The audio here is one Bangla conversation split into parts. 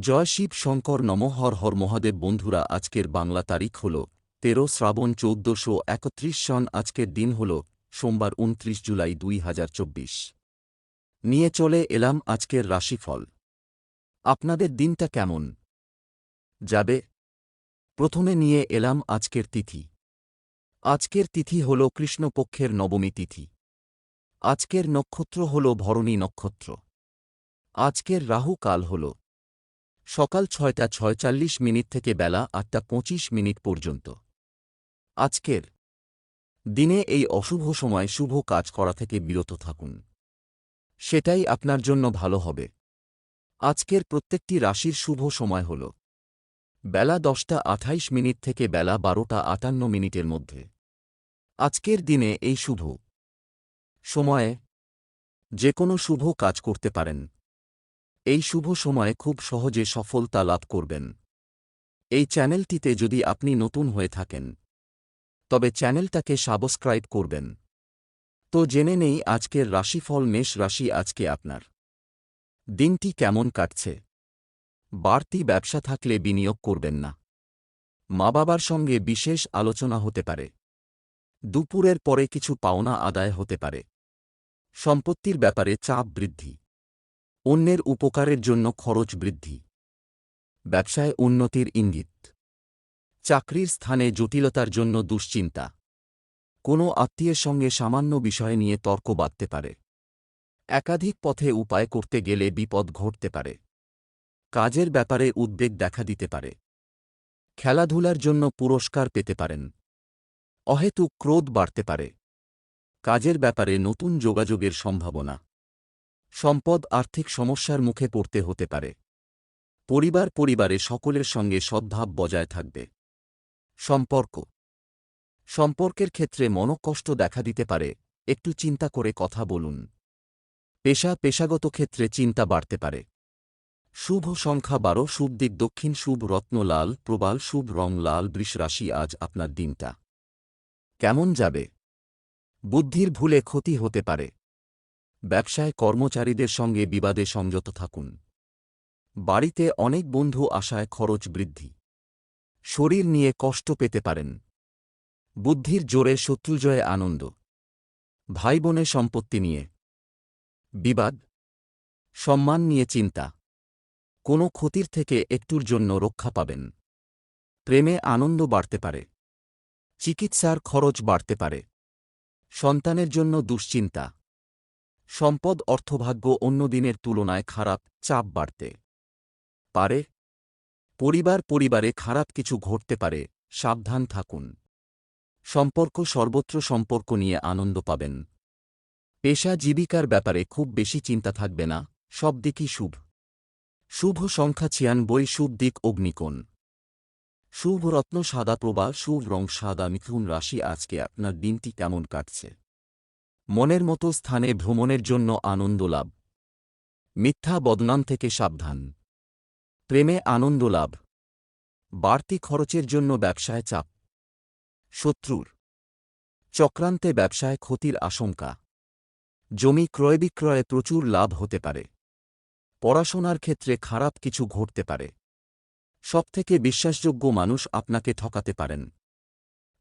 জয় শিব শঙ্কর নম হর হর মহাদেব বন্ধুরা, আজকের বাংলা তারিখ হল তেরো শ্রাবণ চৌদ্দশো একত্রিশ সন, আজকের দিন হল সোমবার উনত্রিশ জুলাই দুই হাজার চব্বিশ। নিয়ে চলে এলাম আজকের রাশিফল। আপনাদের দিনটা কেমন? যাবে? প্রথমে নিয়ে এলাম আজকের তিথি। আজকের তিথি হল কৃষ্ণপক্ষের নবমী তিথি। আজকের নক্ষত্র হল ভরণী নক্ষত্র। আজকের রাহু কাল হল সকাল ছয়টা ছয়চল্লিশ মিনিট থেকে বেলা আটটা পঁচিশ মিনিট পর্যন্ত। আজকের দিনে এই অশুভ সময় শুভ কাজ করা থেকে বিরত থাকুন। সেটাই আপনার জন্য ভালো হবে। আজকের প্রত্যেকটি রাশির শুভ সময় হল বেলা দশটা আঠাইশ মিনিট থেকে বেলা বারোটা আটান্ন মিনিটের মধ্যে। আজকের দিনে এই শুভ সময়ে যে কোনো শুভ কাজ করতে পারেন। এই শুভ সময়ে খুব সহজে সফলতা লাভ করবেন। এই চ্যানেলটিতে যদি আপনি নতুন হয়ে থাকেন, তবে চ্যানেলটাকে সাবস্ক্রাইব করবেন। তো জেনে নেই আজকের রাশিফল মেষ রাশি আজকে আপনার। দিনটি কেমন কাটছে? বাড়তি ব্যবসা থাকলে বিনিয়োগ করবেন না। মা বাবার সঙ্গে বিশেষ আলোচনা হতে পারে। দুপুরের পরে কিছু পাওনা আদায় হতে পারে। সম্পত্তির ব্যাপারে চাপ বৃদ্ধি। অন্যের উপকারের জন্য খরচ বৃদ্ধি। ব্যবসায় উন্নতির ইঙ্গিত। চাকরির স্থানে জটিলতার জন্য দুশ্চিন্তা। কোনো আত্মীয়ের সঙ্গে সামান্য বিষয় নিয়ে তর্ক বাঁধতে পারে। একাধিক পথে উপায় করতে গেলে বিপদ ঘটতে পারে। কাজের ব্যাপারে উদ্বেগ দেখা দিতে পারে। খেলাধুলার জন্য পুরস্কার পেতে পারেন। অহেতু ক্রোধ বাড়তে পারে। কাজের ব্যাপারে নতুন যোগাযোগের সম্ভাবনা। সম্পদ আর্থিক সমস্যার মুখে পড়তে হতে পারে। পরিবার পরিবারে সকলের সঙ্গে সদ্ভাব বজায় থাকবে। সম্পর্ক। সম্পর্কের ক্ষেত্রে মনকষ্ট দেখা দিতে পারে, একটু চিন্তা করে কথা বলুন। পেশা পেশাগত ক্ষেত্রে চিন্তা বাড়তে পারে। শুভ সংখ্যা বারো, শুভ দিক দক্ষিণ, শুভ রত্ন লাল, প্রবাল, শুভ রং লাল, বৃষ রাশি আজ আপনার দিনটা। কেমন যাবে? বুদ্ধির ভুলে ক্ষতি হতে পারে। ব্যবসায় কর্মচারীদের সঙ্গে বিবাদে সংযত থাকুন। বাড়িতে অনেক বন্ধু আশায় খরচ বৃদ্ধি। শরীর নিয়ে কষ্ট পেতে পারেন। বুদ্ধির জোরে শত্রুজয়ে আনন্দ। ভাই বোনে সম্পত্তি নিয়ে। বিবাদ। সম্মান নিয়ে চিন্তা। কোনো ক্ষতির থেকে একটুর জন্য রক্ষা পাবেন। প্রেমে আনন্দ বাড়তে পারে। চিকিৎসার খরচ বাড়তে পারে। সন্তানের জন্য দুশ্চিন্তা। সম্পদ অর্থভাগ্য অন্য দিনের তুলনায় খারাপ, চাপ বাড়তে পারে। পরিবার পরিবারে খারাপ কিছু ঘটতে পারে, সাবধান থাকুন। সম্পর্ক সর্বত্র সম্পর্ক নিয়ে আনন্দ পাবেন। পেশা জীবিকার ব্যাপারে খুব বেশি চিন্তা থাকবে না, সব দিকই শুভ। শুভ সংখ্যা ছিয়ানব্বই, শুভ দিক অগ্নিকোণ। শুভ রত্ন সাদা প্রভা শুভ রং সাদা, মিথুন রাশি, আজকে আপনার দিনটি কেমন কাটছে? মনের মতো স্থানে ভ্রমণের জন্য আনন্দ লাভ। মিথ্যা বদনাম থেকে সাবধান। প্রেমে আনন্দ লাভ। বাড়তি খরচের জন্য ব্যবসায় চাপ। শত্রুর। চক্রান্তে ব্যবসায় ক্ষতির আশঙ্কা। জমি ক্রয় বিক্রয়ে প্রচুর লাভ হতে পারে। পড়াশোনার ক্ষেত্রে খারাপ কিছু ঘটতে পারে। সবথেকে বিশ্বাসযোগ্য মানুষ আপনাকে ঠকাতে পারেন।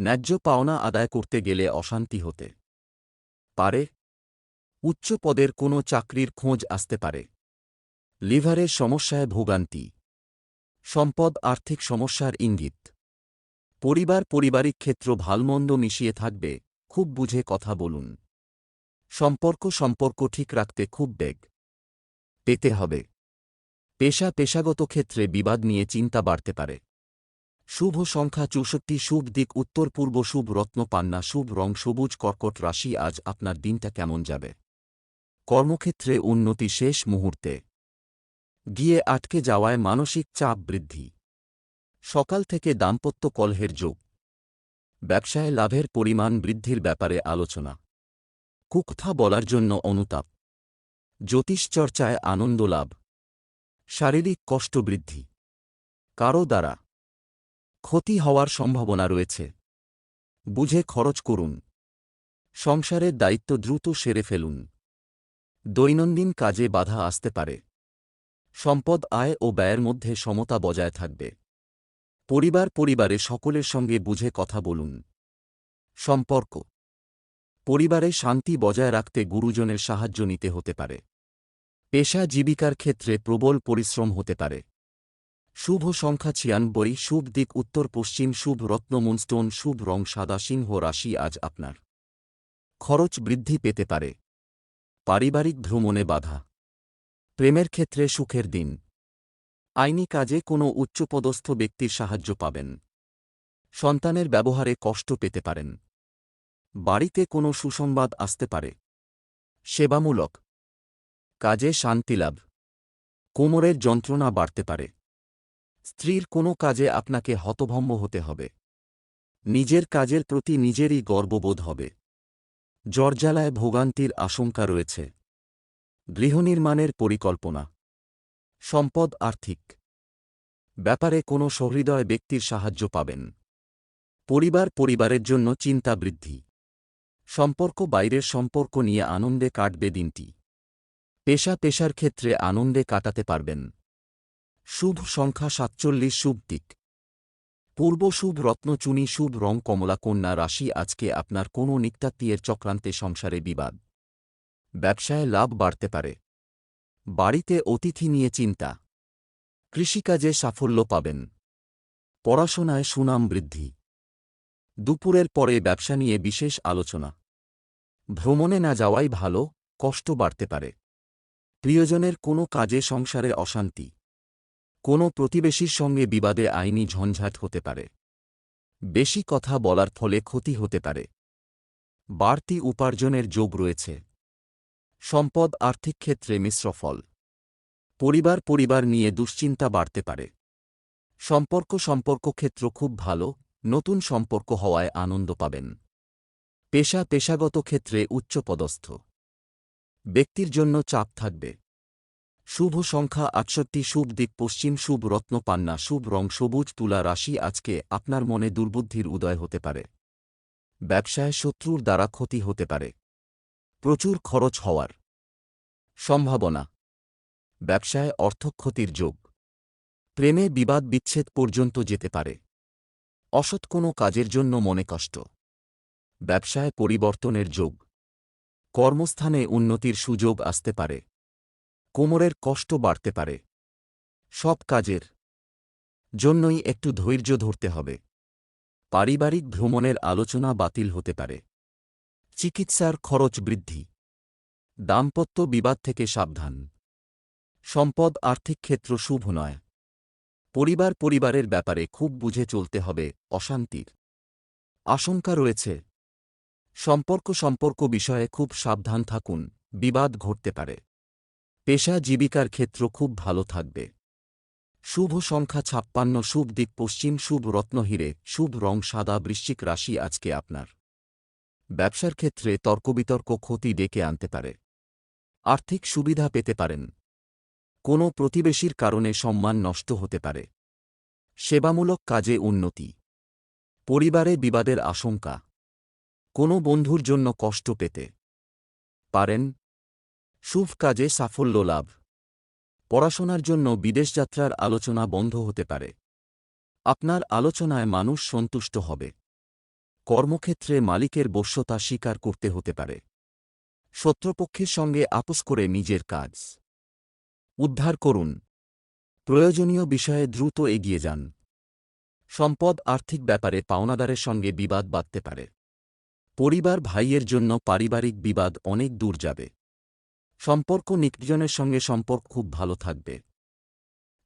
ন্যায্য পাওনা আদায় করতে গেলে অশান্তি হতে। পারে। উচ্চ পদের কোনো চাকরির খোঁজ আসতে পারে। লিভারের সমস্যায় ভোগান্তি। সম্পদ আর্থিক সমস্যার ইঙ্গিত। পরিবার পারিবারিক ক্ষেত্র ভালমন্দ মিশিয়ে থাকবে, খুব বুঝে কথা বলুন। সম্পর্ক সম্পর্ক ঠিক রাখতে খুব বেগ। পেতে হবে। পেশা পেশাগত ক্ষেত্রে বিবাদ নিয়ে চিন্তা বাড়তে পারে। শুভ সংখ্যা চৌষট্টি, শুভ দিক উত্তর পূর্ব, শুভ রত্ন পান্না, শুভ রং সবুজ, কর্কট রাশি, আজ আপনার দিনটা কেমন যাবে? কর্মক্ষেত্রে উন্নতি শেষ মুহূর্তে। গিয়ে আটকে যাওয়ায় মানসিক চাপ বৃদ্ধি। সকাল থেকে দাম্পত্য কলহের যোগ। ব্যবসায় লাভের পরিমাণ বৃদ্ধির ব্যাপারে আলোচনা। কুকথা বলার জন্য অনুতাপ। জ্যোতিষচর্চায় আনন্দ লাভ। শারীরিক কষ্ট বৃদ্ধি। কারও দ্বারা। ক্ষতি হওয়ার সম্ভাবনা রয়েছে। বুঝে খরচ করুন। সংসারের দায়িত্ব দ্রুত সেরে ফেলুন। দৈনন্দিন কাজে বাধা আসতে পারে। সম্পদ, আয় ও ব্যয়ের মধ্যে সমতা বজায় থাকবে। পরিবার পরিবারে সকলের সঙ্গে বুঝে কথা বলুন। সম্পর্ক। পরিবারে শান্তি বজায় রাখতে গুরুজনের সাহায্য নিতে হতে পারে। পেশা জীবিকার ক্ষেত্রে প্রবল পরিশ্রম হতে পারে। শুভ সংখ্যা ছিয়ানব্বই শুভ দিক উত্তর পশ্চিম, শুভ রত্ন মুনস্টোন, শুভ রং সাদা, সিংহ রাশি আজ আপনার। খরচ বৃদ্ধি পেতে পারে। পারিবারিক ভ্রমণে বাধা। প্রেমের ক্ষেত্রে সুখের দিন। আইনি কাজে কোনো উচ্চপদস্থ ব্যক্তির সাহায্য পাবেন। সন্তানের ব্যবহারে কষ্ট পেতে পারেন। বাড়িতে কোনো সুসংবাদ আসতে পারে। সেবামূলক। কাজে শান্তিলাভ কোমরের যন্ত্রণা বাড়তে পারে। স্ত্রীর কোনো কাজে আপনাকে হতভম্ব হতে হবে। নিজের কাজের প্রতি নিজেরই গর্ববোধ হবে। জর্জালায় ভোগান্তির আশঙ্কা রয়েছে। গৃহনির্মাণের পরিকল্পনা। সম্পদ আর্থিক। ব্যাপারে কোনো সহৃদয় ব্যক্তির সাহায্য পাবেন। পরিবার পরিবারের জন্য চিন্তা বৃদ্ধি। সম্পর্ক বাইরের সম্পর্ক নিয়ে আনন্দে কাটবে দিনটি। পেশা পেশার ক্ষেত্রে আনন্দে কাটাতে পারবেন। শুভ সংখ্যা সাতচল্লিশ, শুভ দিক। পূর্ব শুভ রত্নচুনি শুভ রং কমলা কন্যা রাশি, আজকে আপনার কোনো নিক্তাত্মীয়ের চক্রান্তে সংসারে বিবাদ। ব্যবসায় লাভ বাড়তে পারে। বাড়িতে অতিথি নিয়ে চিন্তা। কৃষিকাজে সাফল্য পাবেন। পড়াশোনায় সুনাম বৃদ্ধি। দুপুরের পরে ব্যবসা নিয়ে বিশেষ আলোচনা। ভ্রমণে না যাওয়াই ভালো, কষ্ট বাড়তে পারে। প্রিয়জনের কোনো কাজে সংসারে অশান্তি। কোনো প্রতিবেশীর সঙ্গে বিবাদে আইনি ঝঞ্ঝাট হতে পারে। বেশি কথা বলার ফলে ক্ষতি হতে পারে। বাড়তি উপার্জনের যোগ রয়েছে। সম্পদ আর্থিক ক্ষেত্রে মিশ্র ফল। পরিবার পরিবার নিয়ে দুশ্চিন্তা বাড়তে পারে। সম্পর্ক সম্পর্ক ক্ষেত্র খুব ভালো, নতুন সম্পর্ক হওয়ায় আনন্দ পাবেন। পেশা পেশাগত ক্ষেত্রে উচ্চপদস্থ। ব্যক্তির জন্য চাপ থাকবে। শুভ সংখ্যা আটষট্টি, শুভ দিক পশ্চিম, শুভ রত্ন পান্না, শুভ রং সবুজ, তুলা রাশি আজকে আপনার মনে দুর্বুদ্ধির উদয় হতে পারে। ব্যবসায় শত্রুর দ্বারা ক্ষতি হতে পারে। প্রচুর খরচ হওয়ার সম্ভাবনা। ব্যবসায় অর্থক্ষতির যোগ। প্রেমে বিবাদ বিচ্ছেদ পর্যন্ত যেতে পারে। অসৎ কোনো কাজের জন্য মনে কষ্ট। ব্যবসায় পরিবর্তনের যোগ। কর্মস্থানে উন্নতির সুযোগ আসতে পারে। কোমরের কষ্ট বাড়তে পারে। সব কাজের জন্যই একটু ধৈর্য ধরতে হবে। পারিবারিক ভ্রমণের আলোচনা বাতিল হতে পারে। চিকিৎসার খরচ বৃদ্ধি। দাম্পত্য বিবাদ থেকে সাবধান। সম্পদ আর্থিক ক্ষেত্র শুভ নয়। পরিবার পরিবারের ব্যাপারে খুব বুঝে চলতে হবে অশান্তির। আশঙ্কা রয়েছে। সম্পর্ক সম্পর্ক বিষয়ে খুব সাবধান থাকুন। বিবাদ ঘটতে পারে। পেশা জীবিকার ক্ষেত্র খুব ভালো থাকবে। শুভ সংখ্যা ছাপ্পান্ন, শুভ দিক পশ্চিম, শুভ রত্নহীরে শুভ রং সাদা, বৃশ্চিক রাশি আজকে আপনার। ব্যবসার ক্ষেত্রে তর্কবিতর্ক ক্ষতি ডেকে আনতে পারে। আর্থিক সুবিধা পেতে পারেন। কোনো প্রতিবেশীর কারণে সম্মান নষ্ট হতে পারে। সেবামূলক কাজে উন্নতি। পরিবারে বিবাদের আশঙ্কা। কোনো বন্ধুর জন্য কষ্ট পেতে পারেন। শুভ কাজে সাফল্য লাভ। পড়াশোনার জন্য বিদেশযাত্রার আলোচনা বন্ধ হতে পারে। আপনার আলোচনায় মানুষ সন্তুষ্ট হবে। কর্মক্ষেত্রে মালিকের বশ্যতা স্বীকার করতে হতে পারে। শত্রুপক্ষের সঙ্গে আপোষ করে নিজের কাজ। উদ্ধার করুন। প্রয়োজনীয় বিষয়ে দ্রুত এগিয়ে যান। সম্পদ আর্থিক ব্যাপারে পাওনাদারের সঙ্গে বিবাদ বাঁধতে পারে। পরিবার ভাইয়ের জন্য পারিবারিক বিবাদ অনেক দূর যাবে। সম্পর্ক নিকজনের সঙ্গে সম্পর্ক খুব ভালো থাকবে।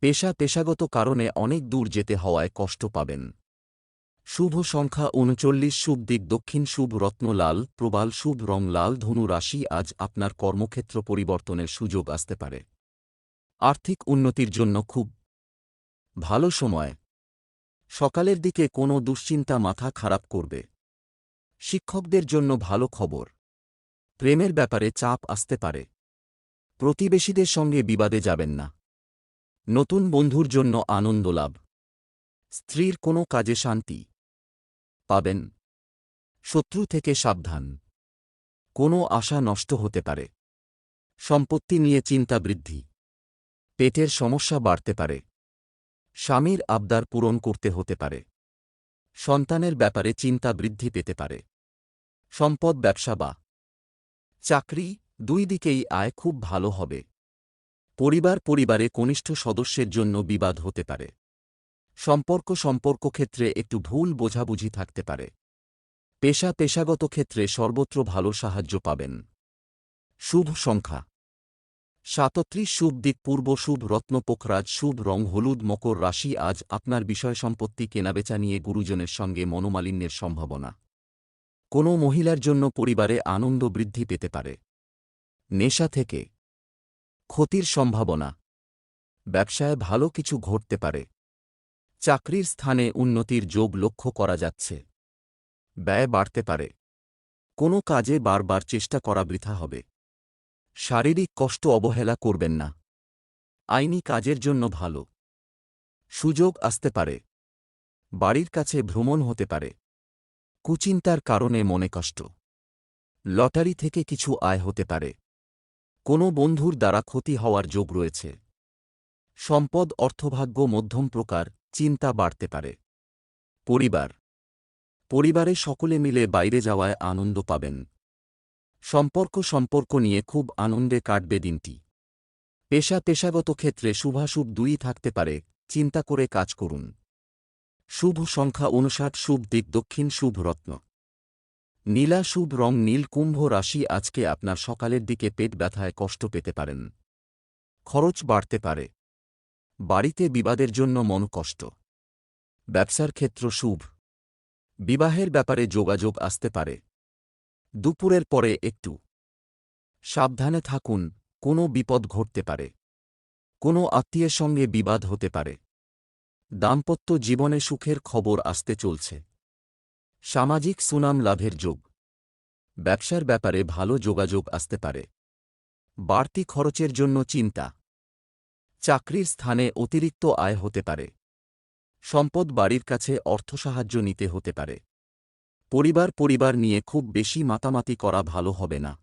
পেশা পেশাগত কারণে অনেক দূর যেতে হওয়ায় কষ্ট পাবেন। শুভ সংখ্যা উনচল্লিশ, শুভ দিক দক্ষিণ, শুভ রত্নলাল প্রবাল, শুভ রং লাল, ধনু রাশি আজ আপনার কর্মক্ষেত্র পরিবর্তনের সুযোগ আসতে পারে। আর্থিক উন্নতির জন্য খুব ভালো সময়। সকালের দিকে কোনো দুশ্চিন্তা মাথা খারাপ করবে। শিক্ষকদের জন্য ভালো খবর। প্রেমের ব্যাপারে চাপ আসতে পারে। প্রতিবেশীদের সঙ্গে বিবাদে যাবেন না। নতুন বন্ধুর জন্য আনন্দ লাভ। স্ত্রীর কোনো কাজে শান্তি পাবেন। শত্রু থেকে সাবধান। কোনো আশা নষ্ট হতে পারে। সম্পত্তি নিয়ে চিন্তা বৃদ্ধি। পেটের সমস্যা বাড়তে পারে। স্বামীর আবদার পূরণ করতে হতে পারে। সন্তানের ব্যাপারে চিন্তা বৃদ্ধি পেতে পারে। সম্পদ ব্যবসা বা চাকরি দুই দিকেই আয় খুব ভালো হবে। পরিবার পরিবারে কনিষ্ঠ সদস্যের জন্য বিবাদ হতে পারে। সম্পর্ক সম্পর্ক ক্ষেত্রে একটু ভুল বোঝাবুঝি থাকতে পারে। পেশা পেশাগত ক্ষেত্রে সর্বত্র ভালো সাহায্য পাবেন। শুভ সংখ্যা। সাতত্রিশ শুভ দিক পূর্ব শুভ রত্ন পোখরাজ শুভ রং হলুদ মকর রাশি আজ আপনার বিষয় সম্পত্তি কেনাবেচা নিয়ে গুরুজনের সঙ্গে মনোমালিন্যের সম্ভাবনা। কোনো মহিলার জন্য পরিবারে আনন্দ বৃদ্ধি পেতে পারে। নেশা থেকে ক্ষতির সম্ভাবনা। ব্যবসায় ভালো কিছু ঘটতে পারে। চাকরির স্থানে উন্নতির যোগ লক্ষ্য করা যাচ্ছে। ব্যয় বাড়তে পারে। কোনো কাজে বারবার চেষ্টা করা বৃথা হবে। শারীরিক কষ্ট অবহেলা করবেন না। আইনি কাজের জন্য ভালো। সুযোগ আসতে পারে। বাড়ির কাছে ভ্রমণ হতে পারে। কুচিন্তার কারণে মনে কষ্ট। লটারি থেকে কিছু আয় হতে পারে। কোনো বন্ধুর দ্বারা ক্ষতি হওয়ার যোগ রয়েছে। সম্পদ, অর্থভাগ্য, মধ্যম প্রকার, চিন্তা বাড়তে পারে। পরিবার। পরিবারে সকলে মিলে বাইরে যাওয়ায় আনন্দ পাবেন। সম্পর্ক সম্পর্ক নিয়ে খুব আনন্দে কাটবে দিনটি। পেশা, পেশাগত ক্ষেত্রে শুভাশুভ দুই থাকতে পারে, চিন্তা করে কাজ করুন। শুভ সংখ্যা অনুসাট শুভ দিক দক্ষিণ, শুভ রত্ন। নীলা শুভ রং নীল কুম্ভ রাশি আজকে আপনার সকালের দিকে পেট ব্যথায় কষ্ট পেতে পারেন। খরচ বাড়তে পারে। বাড়িতে বিবাদের জন্য মনকষ্ট। ব্যবসার ক্ষেত্র শুভ। বিবাহের ব্যাপারে যোগাযোগ আসতে পারে। দুপুরের পরে একটু। সাবধানে থাকুন, কোনো বিপদ ঘটতে পারে। কোনো আত্মীয়ের সঙ্গে বিবাদ হতে পারে। দাম্পত্য জীবনে সুখের খবর আসতে চলছে। সামাজিক সুনাম লাভের যোগ। ব্যবসার ব্যাপারে ভালো যোগাযোগ আসতে পারে। বাড়তি খরচের জন্য চিন্তা। চাকরির স্থানে অতিরিক্ত আয় হতে পারে। সম্পদ বাড়ির কাছে অর্থ সাহায্য নিতে হতে পারে। পরিবার পরিবার নিয়ে খুব বেশি মাতামাতি করা ভালো হবে না।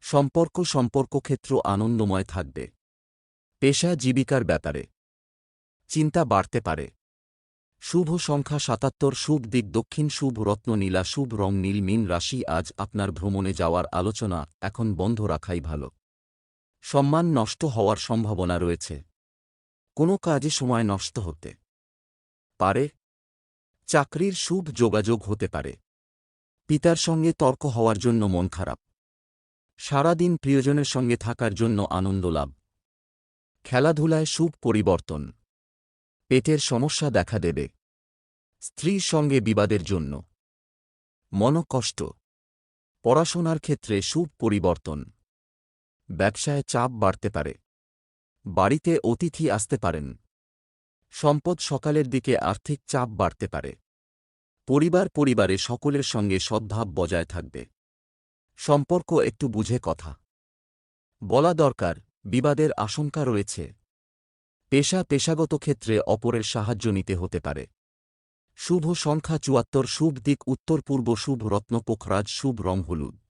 সম্পর্ক সম্পর্ক ক্ষেত্র আনন্দময় থাকবে। পেশা জীবিকার ব্যাপারে। চিন্তা বাড়তে পারে। শুভ সংখ্যা সাতাত্তর, শুভ দিক দক্ষিণ, শুভ রত্ন নীলা, শুভ রং নীল, মিন রাশি, আজ আপনার ভ্রমণে যাওয়ার আলোচনা, এখন বন্ধ রাখাই ভালো। সম্মান নষ্ট হওয়ার সম্ভাবনা রয়েছে। কোনো কাজে সময় নষ্ট হতে পারে। চাকরির শুভ যোগাযোগ হতে পারে। পিতার সঙ্গে তর্ক হওয়ার জন্য মন খারাপ। সারাদিন প্রিয়জনের সঙ্গে থাকার জন্য আনন্দ লাভ। খেলাধুলায় শুভ পরিবর্তন। পেটের সমস্যা দেখা দেবে। স্ত্রীর সঙ্গে বিবাদের জন্য। মনকষ্ট। পড়াশোনার ক্ষেত্রে শুভ পরিবর্তন। ব্যবসায় চাপ বাড়তে পারে। বাড়িতে অতিথি আসতে পারেন। সম্পদ সকালের দিকে আর্থিক চাপ বাড়তে পারে। পরিবার পরিবারে সকলের সঙ্গে সদ্ভাব বজায় থাকবে। সম্পর্ক একটু বুঝে কথা। বলা দরকার, বিবাদের আশঙ্কা রয়েছে। পেশা পেশাগত ক্ষেত্রে অপরের সাহায্য নিতে হতে পারে। শুভ সংখ্যা চুয়াত্তর, শুভ দিক উত্তর পূর্ব, শুভ রত্ন পোখরাজ, শুভ রং হলুদ।